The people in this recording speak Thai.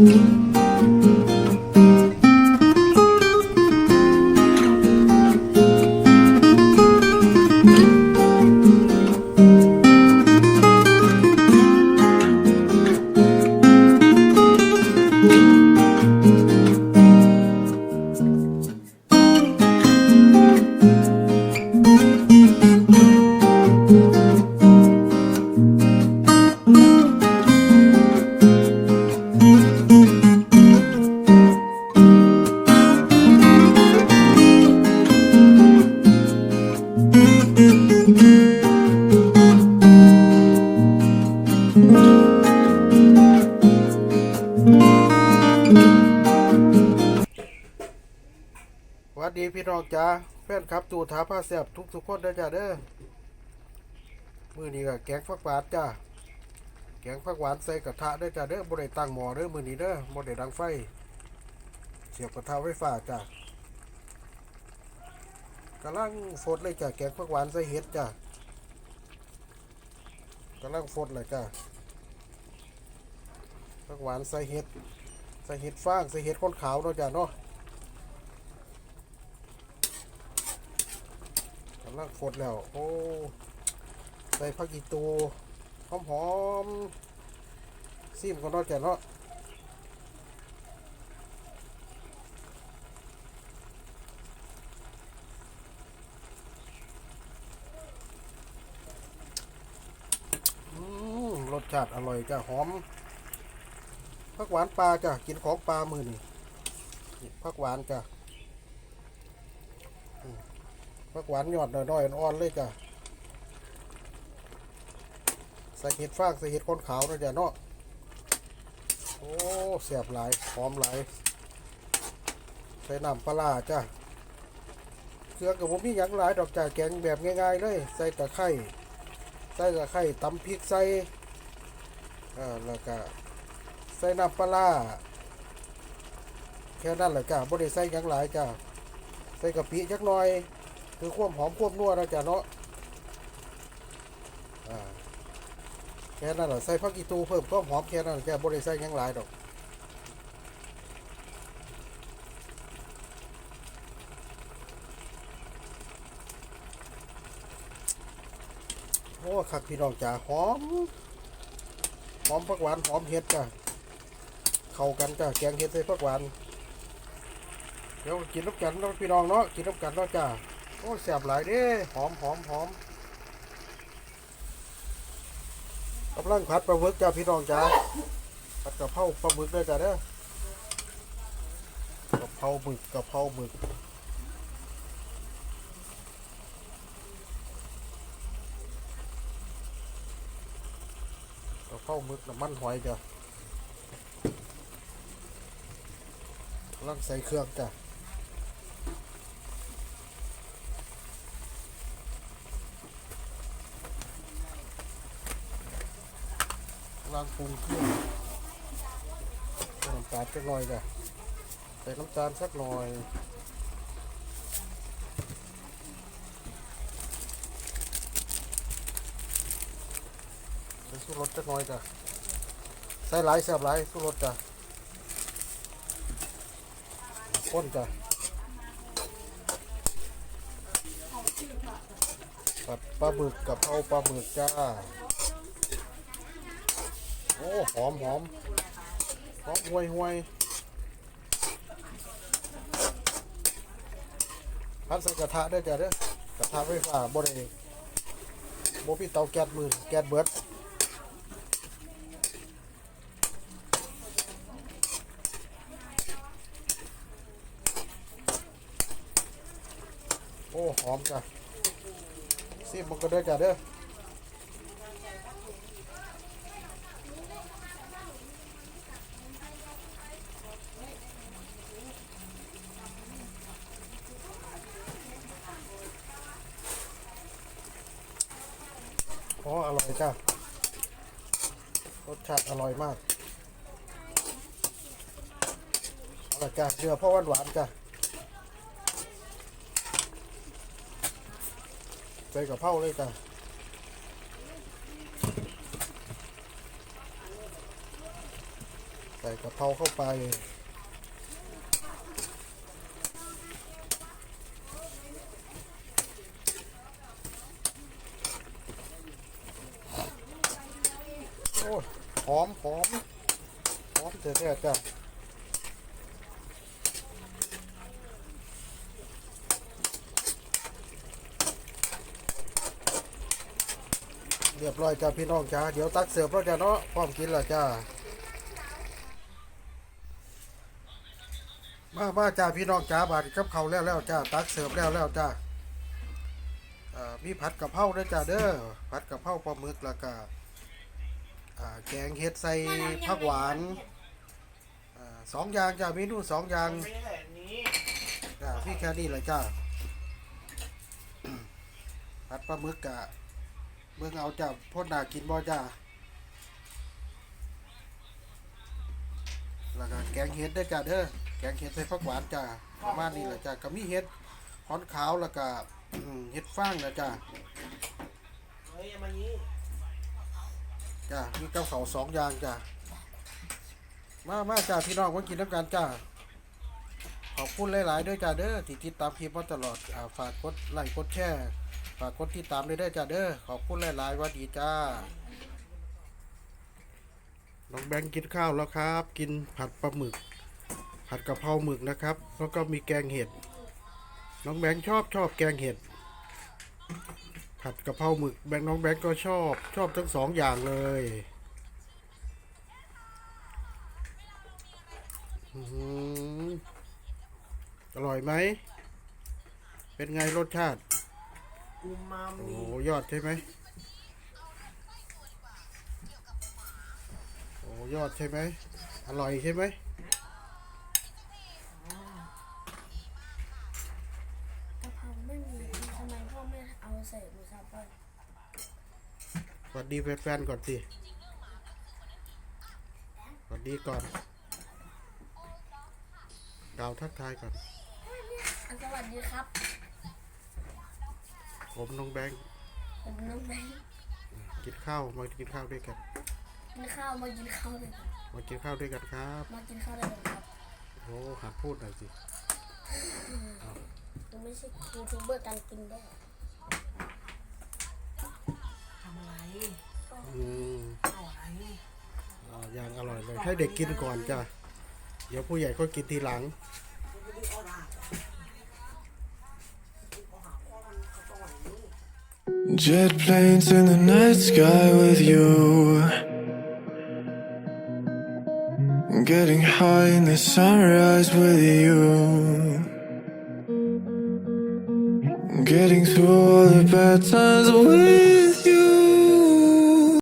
ส ดีพี่น้องจ้าแฟนครับตูถาผ้าแสบทุกทุกคนเด้อจ้าเด้อมือนี้ก็แกงฟักหวานจ้าแกงฟักหวานใส่กระทะเด้อจ้าเด้อบ่ได้ตั้งหม้อเด้อมือนี้เด้อบ่ได้ดังไฟ เสียบกระทะไฟฟ้าจ้ากำลังฟดเลยจ้าแกงฟักหวานใส่เห็ดจ้ากำลังฟดเลยจ้าฟักหวานใส่เห็ดใส่เห็ดฟางใส่เห็ดข้นขาวเนาะจ้าเนาะ กำลังฟดแล้ว โอ้ ใส่ผักอีตูหอมหอมซิมก็นอกจากเนาะรสชาติอร่อยจ้ะหอมผักหวานปลาจ้ะกินของปลามือนี่นี่ผักหวานจ้ะ ผักหวานหยอดหน่อยๆอ่อนๆเลยจ้ะใส่เห็ดฟางใส่เห็ดข้นขาวนะจ้ะเนาะโอ้เสียบหลายหอมหลายใส่น้ำปลาจ้ะเครื่องกับผมมีหยังหลายดอกจ้ะแกงแบบง่ายๆเลยใส่ตะไคร้ใส่ตะไคร้ตำพริกใส่อ่าแล้วก็ใส่น้ำปลาแค่นั้นแหละจ้ะบ่ได้ใส่หยังหลายจ้ะใส่กะปิจักหน่อย คือความหอมความนัวนะจ๊ะเนาะอ่าแค่นั้นแหละใส่ผักกีตูเพิ่มความหอมแค่นั้นแค่บริใส่ยังหลายดอกโอ้คักพี่น้องจ๋าหอม หอมผักหวาน หอมเห็ดจ้ะเข้ากันจ้ะแกงเห็ดใส่ผักหวานเดี๋ยวกินน้ำกันเนาะพี่น้องเนาะกินน้ำกันเนาะจ้า โอ้แซ่บหลายเด้หอมหอมหอมกำลังผัดปลาหมึกจ้าพี่น้องจ้าผัดกะเพราปลาหมึกด้วยจ้าเด้อกะเพราหมึกกะเพราหมึกกะเพราหมึกน้ำมันหอยจ้ากำลังใส่เครื่องจ้ะ ล้างปรุงเครื่องน้ำตาลสักหน่อยจ้ะใส่น้ำตาลสักหน่อยใส่สูรสสักหน่อยจ้ะใส่หลายแซ่บหลายสูรสจ้ะข้นจ้ะปลาหมึกกับเอาปลาหมึกจ้า หอมหอมหอมห่วยห่วยพัดใส่กระทะได้จ้ะเด้อกระทะไฟฟ้าบ่ได้บ่มีเตาแก๊สมือแก๊สเบิร์ดโอ้หอมจ้ะซิมมันก็ได้จ้ะเด้อ อ๋ออ ร่อยจ้ะรสชาติอร่อยมากอร่อยจ้ะเนื้อเพราะหวานหวานจ้ะใส่กะเพราเลยจ้ะใส่ส่กะเพราเข้าไป โอ้ยหอมหอมหอมเท่ๆจ้ะเรียบร้อยจ้าพี่น้องจ้าเดี๋ยวตักเสิร์ฟแล้วจ้าเนาะพร้อมกินแล้วจ้ามามาจ้าพี่น้องจ้าบาดกับเขาแล้วแล้วจ้าตักเสิร์ฟแล้วแล้วจ้ามีผัดกะเพราด้วยจ้าเด้อผัดกะเพราปลาหมึกแล้วก็อ่า แกงเห็ดใส่ผักหวานสองอย่างจ้าเมนูสองอย่างจ้าพี่แค่นี้เลยจ้าผัดปลาหมึกกะเบิ่งเอาจ้าพ่นหนากินบ่จ้าแล้วก็แกงเห็ดด้วยจ้าเด้อแกงเห็ดใส่ผักหวานจ้าประมาณนี้แหละจ้าก็มีเห็ดหอนขาวแล้วก็เห็ดฟางนะจ้าเฮ้ยอย่ามานี้ จ้ามีกับเขาสองอย่างจ้ามามาจ้าพี่น้องมากินน้ำกันจ้าขอบคุณหลาย ๆ ด้วยจ้าเด้อที่ติดตามคลิปมาตลอดอ่าฝากกดไลค์กดแชร์ฝากกดติดตามด้วยเด้อจ้าเด้อขอบคุณหลาย ๆ ว่าดีจ้าน้องแบงค์กินข้าวแล้วครับ กินผัดปลาหมึก ผัดกะเพราหมึกนะครับ แล้วก็มีแกงเห็ด น้องแบงค์ชอบชอบแกงเห็ด ผัดกะเพราหมึกแบงค์น้องแบงค์ก็ชอบชอบทั้งสองอย่างเลยอื้อหืออร่อยไหม เป็นไงรสชาติอูมาโอ้มิโหยอดใช่ไหมโอ้ยอดใช่ไหมอร่อยใช่ไหม ไม่เอาใส่หมูสับด้วยสวัสดีแฟนๆก่อนสิสวัสดีก่อนกล่าวทักทายก่อน อันสวัสดีครับ ผมน้องแบงค์ผมน้องแบงค์กินข้าวมากินข้าวด้วยกัน กินข้าวมากินข้าวเลยครับมากินข้าวด้วยกันครับ มากินข้าวเลยครับโอ้หัดพูดหน่อยสิหนูไม่ใช่ยูทูบเบอร์การกินด้ ให้เด็กกินก่อนจ้ะ เดี๋ยวผู้ใหญ่ก็กินทีหลัง ไม่ได้เอาด่าเอาหาพ่อมันเขาต้องไหวนี่ Jet planes in the night sky with you. Getting high in the sunrise with you. Getting through all the bad times with